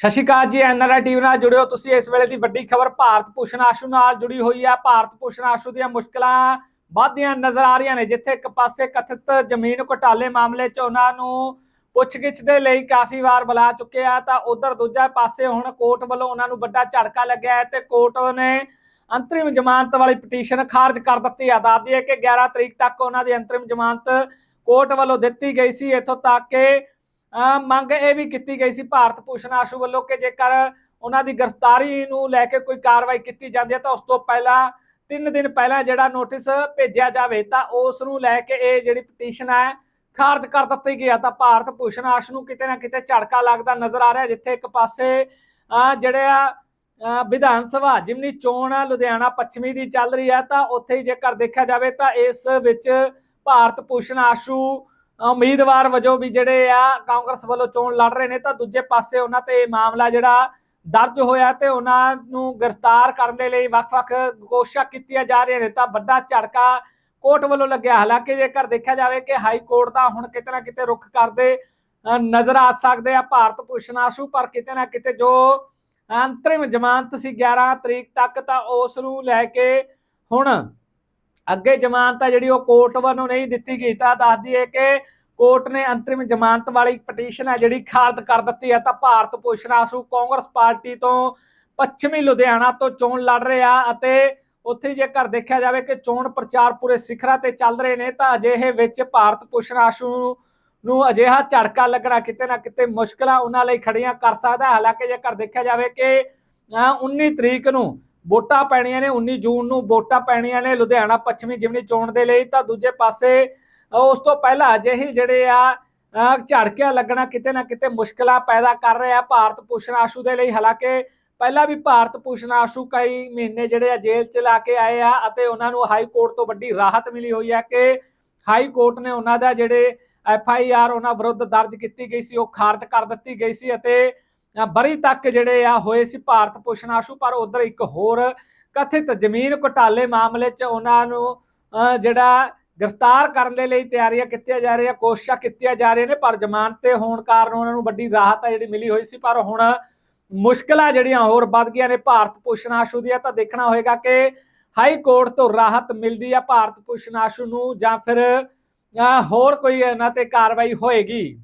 ਸਤਿ ਸ਼੍ਰੀ ਅਕਾਲ ਜੀ NRI TV ਨਾਲ ਜੁੜਿਓ ਤੁਸੀਂ। ਇਸ ਵੇਲੇ ਦੀ ਵੱਡੀ ਖਬਰ ਭਾਰਤ ਭੂਸ਼ਣ ਆਸ਼ੂ ਨਾਲ ਜੁੜੀ ਹੋਈ ਹੈ। ਭਾਰਤ ਭੂਸ਼ਣ ਆਸ਼ੂ ਦੀਆਂ ਮੁਸ਼ਕਲਾਂ ਵੱਧਦੀਆਂ ਨਜ਼ਰ ਆ ਰਹੀਆਂ ਨੇ, ਜਿੱਥੇ ਇੱਕ ਪਾਸੇ ਕਥਿਤ ਜ਼ਮੀਨ ਘੁਟਾਲੇ ਮਾਮਲੇ 'ਚ ਉਹਨਾਂ ਨੂੰ ਪੁੱਛਗਿੱਛ ਦੇ ਲਈ ਕਾਫੀ ਵਾਰ ਬੁਲਾ ਚੁੱਕੇ ਆ, ਤਾਂ ਉਧਰ ਦੂਜੇ ਪਾਸੇ ਹੁਣ ਕੋਰਟ ਵੱਲੋਂ ਉਹਨਾਂ ਨੂੰ ਵੱਡਾ ਝਟਕਾ ਲੱਗਿਆ ਹੈ ਤੇ ਕੋਰਟ ਨੇ ਅੰਤਰਿਮ ਜ਼ਮਾਨਤ ਵਾਲੀ ਪਟੀਸ਼ਨ ਖਾਰਜ ਕਰ ਦਿੱਤੀ ਹੈ ਦੱਸਦੀ ਹੈ ਕਿ 11 ਤਰੀਕ ਤੱਕ ਉਹਨਾਂ ਦੀ ਅੰਤਰਿਮ ਜ਼ਮਾਨਤ ਕੋਰਟ ਵੱਲੋਂ ਦਿੱਤੀ ਗਈ ਸੀ। ਇੱਥੋਂ ਤੱਕ ਕਿ ਮੰਗ ਇਹ ਵੀ ਕੀਤੀ ਗਈ ਸੀ ਭਾਰਤ ਭੂਸ਼ਣ ਆਸ਼ੂ ਵੱਲੋਂ ਕਿ ਜੇਕਰ ਉਹਨਾਂ ਦੀ ਗ੍ਰਿਫਤਾਰੀ ਨੂੰ ਲੈ ਕੇ ਕੋਈ ਕਾਰਵਾਈ ਕੀਤੀ ਜਾਂਦੀ ਹੈ ਤਾਂ ਉਸ ਤੋਂ ਪਹਿਲਾਂ 3 ਦਿਨ ਪਹਿਲਾਂ ਜਿਹੜਾ ਨੋਟਿਸ ਭੇਜਿਆ ਜਾਵੇ ਤਾਂ ਉਸ ਨੂੰ ਲੈ ਕੇ ਇਹ ਜਿਹੜੀ ਪਟੀਸ਼ਨ ਹੈ ਖਾਰਜ ਕਰ ਦਿੱਤੀ ਗਈ ਆ ਤਾਂ ਭਾਰਤ ਭੂਸ਼ਣ ਆਸ਼ੂ ਨੂੰ ਕਿਤੇ ਨਾ ਕਿਤੇ ਝੜਕਾ ਲੱਗਦਾ ਨਜ਼ਰ ਆ ਰਿਹਾ ਜਿੱਥੇ ਇੱਕ ਪਾਸੇ, ਅਹ ਜਿਹੜੇ ਆ ਵਿਧਾਨ ਸਭਾ, ਜਿਮਨੀ ਚੋਣ ਆ ਲੁਧਿਆਣਾ ਪੱਛਮੀ ਦੀ ਚੱਲ ਰਹੀ ਹੈ ਤਾਂ ਉੱਥੇ ਹੀ ਜੇਕਰ ਦੇਖਿਆ ਜਾਵੇ ਤਾਂ ਇਸ ਵਿੱਚ ਭਾਰਤ ਭੂਸ਼ਣ ਆਸ਼ੂ ਉਮੀਦਵਾਰ ਵਜੋਂ ਵੀ ਜਿਹੜੇ ਆ ਕਾਂਗਰਸ ਵੱਲੋਂ ਚੋਣ ਲੜ ਰਹੇ ਨੇ, ਤਾਂ ਦੂਜੇ ਪਾਸੇ ਉਹਨਾਂ ਤੇ ਮਾਮਲਾ ਜਿਹੜਾ ਦਰਜ ਹੋਇਆ ਤੇ ਉਹਨਾਂ ਨੂੰ ਗ੍ਰਿਫਤਾਰ ਕਰਨ ਦੇ ਲਈ ਵੱਖ-ਵੱਖ ਕੋਸ਼ਿਸ਼ਾਂ ਕੀਤੀਆਂ ਜਾ ਰਹੀਆਂ ਨੇ, ਤਾਂ ਵੱਡਾ ਝਟਕਾ ਕੋਰਟ ਵੱਲੋਂ ਲੱਗਿਆ। ਹਾਲਾਂਕਿ ਜੇਕਰ ਦੇਖਿਆ ਜਾਵੇ ਕਿ ਹਾਈ ਕੋਰਟ ਦਾ ਹੁਣ ਕਿਤੇ ਨਾ ਕਿਤੇ ਰੁਖ ਕਰਦੇ ਨਜ਼ਰ ਆ ਸਕਦੇ ਆ ਭਾਰਤ ਭੂਸ਼ਣ ਆਸ਼ੂ, ਪਰ ਕਿਤੇ ਨਾ ਕਿਤੇ ਜੋ ਅੰਤਰਿਮ ਜ਼ਮਾਨਤ ਸੀ 11 ਤਰੀਕ ਤੱਕ, ਤਾਂ ਉਸ ਨੂੰ ਲੈ ਕੇ ਹੁਣ ਅੱਗੇ ਜ਼ਮਾਨਤ ਹੈ ਜਿਹੜੀ ਉਹ ਕੋਰਟ ਵੱਲੋਂ ਨਹੀਂ ਦਿੱਤੀ ਗਈ। ਤਾਂ ਦੱਸਦੀ ਹੈ ਕਿ ਕੋਰਟ ਨੇ ਅੰਤਰਿਮ ਜ਼ਮਾਨਤ ਵਾਲੀ ਪਟੀਸ਼ਨ ਹੈ ਜਿਹੜੀ ਖਾਰਜ ਕਰ ਦਿੱਤੀ ਹੈ ਤਾਂ ਭਾਰਤ ਭੂਸ਼ਣ ਆਸ਼ੂ ਕਾਂਗਰਸ ਪਾਰਟੀ ਤੋਂ ਪੱਛਮੀ ਲੁਧਿਆਣਾ ਤੋਂ ਚੋਣ ਲੜ ਰਿਹਾ ਅਤੇ ਉੱਥੇ ਜੇਕਰ ਦੇਖਿਆ ਜਾਵੇ ਕਿ ਚੋਣ ਪ੍ਰਚਾਰ ਪੂਰੇ ਸਿਖਰਾਂ ਤੇ ਚੱਲ ਰਹੇ ਨੇ, ਤਾਂ ਅਜਿਹੇ ਵਿੱਚ ਭਾਰਤ ਭੂਸ਼ਣ ਆਸ਼ੂ ਨੂੰ ਅਜਿਹਾ ਝੜਕਾ ਲੱਗਣਾ ਕਿਤੇ ਨਾ ਕਿਤੇ ਮੁਸ਼ਕਲਾਂ ਉਹਨਾਂ ਲਈ ਖੜੀਆਂ ਕਰ ਸਕਦਾ ਹਾਲਾਂਕਿ ਜੇਕਰ ਦੇਖਿਆ ਜਾਵੇ ਕਿ, ਅਹ 19 ਤਰੀਕ ਨੂੰ ਵੋਟਾਂ ਪੈਣੀਆਂ ਨੇ 19 ਜੂਨ ਨੂੰ, ਵੋਟਾਂ ਪੈਣੀਆਂ ਨੇ ਲੁਧਿਆਣਾ ਪੱਛਮੀ ਜਿਮਨੀ ਚੋਣ ਦੇ ਲਈ। ਤਾਂ ਦੂਜੇ ਪਾਸੇ ਉਸ ਤੋਂ ਪਹਿਲਾਂ ਅਜਿਹੇ ਜਿਹੜੇ ਆ, ਅਹ ਝੜਕਿਆ ਲੱਗਣਾ ਕਿਤੇ ਨਾ ਕਿਤੇ ਮੁਸ਼ਕਲਾਂ ਪੈਦਾ ਕਰ ਰਿਹਾ ਭਾਰਤ ਭੂਸ਼ਣ ਆਸ਼ੂ ਦੇ ਲਈ। ਹਾਲਾਂਕਿ ਪਹਿਲਾਂ ਵੀ ਭਾਰਤ ਭੂਸ਼ਣ ਆਸ਼ੂ ਕਈ ਮਹੀਨੇ ਜਿਹੜੇ ਆ ਜੇਲ੍ਹ ਚ ਲਾ ਕੇ ਆਏ ਆ ਅਤੇ ਉਹਨਾਂ ਨੂੰ ਹਾਈ ਕੋਰਟ ਤੋਂ ਵੱਡੀ ਰਾਹਤ ਮਿਲੀ ਹੋਈ ਹੈ ਕਿ ਹਾਈ ਕੋਰਟ ਨੇ ਉਹਨਾਂ ਦਾ ਜਿਹੜੇ ਐਫ ਆਈ ਆਰ ਉਹਨਾਂ ਵਿਰੁੱਧ ਦਰਜ ਕੀਤੀ ਗਈ ਸੀ, ਉਹ ਖਾਰਜ ਕਰ ਦਿੱਤੀ ਗਈ ਸੀ ਅਤੇ ਬਰੀ ਤੱਕ ਜਿਹੜੇ ਆ ਹੋਏ ਸੀ ਭਾਰਤ ਭੂਸ਼ਣ ਆਸ਼ੂ, ਪਰ ਉਧਰ ਇੱਕ ਹੋਰ ਕਥਿਤ ਜ਼ਮੀਨ ਘੁਟਾਲੇ ਮਾਮਲੇ 'ਚ ਉਹਨਾਂ ਨੂੰ ਜਿਹੜਾ ਗ੍ਰਿਫਤਾਰ ਕਰਨ ਦੇ ਲਈ ਤਿਆਰੀਆਂ ਕੀਤੀਆਂ ਜਾ ਰਹੀਆਂ, ਕੋਸ਼ਿਸ਼ਾਂ ਕੀਤੀਆਂ ਜਾ ਰਹੀਆਂ ਨੇ, ਪਰ ਜ਼ਮਾਨਤ ਤੇ ਹੋਣ ਕਾਰਨ ਉਹਨਾਂ ਨੂੰ ਵੱਡੀ ਰਾਹਤ ਹੈ ਜਿਹੜੀ ਮਿਲੀ ਹੋਈ ਸੀ। ਪਰ ਹੁਣ ਮੁਸ਼ਕਲਾਂ ਜਿਹੜੀਆਂ ਹੋਰ ਵੱਧ ਗਈਆਂ ਨੇ ਭਾਰਤ ਭੂਸ਼ਣ ਆਸ਼ੂ ਦੀਆਂ, ਤਾਂ ਦੇਖਣਾ ਹੋਏਗਾ ਕਿ ਹਾਈ ਕੋਰਟ ਤੋਂ ਰਾਹਤ ਮਿਲਦੀ ਆ ਭਾਰਤ ਭੂਸ਼ਣ ਆਸ਼ੂ ਨੂੰ ਜਾਂ ਫਿਰ ਹੋਰ ਕੋਈ ਇਹਨਾਂ ਤੇ ਕਾਰਵਾਈ ਹੋਏਗੀ।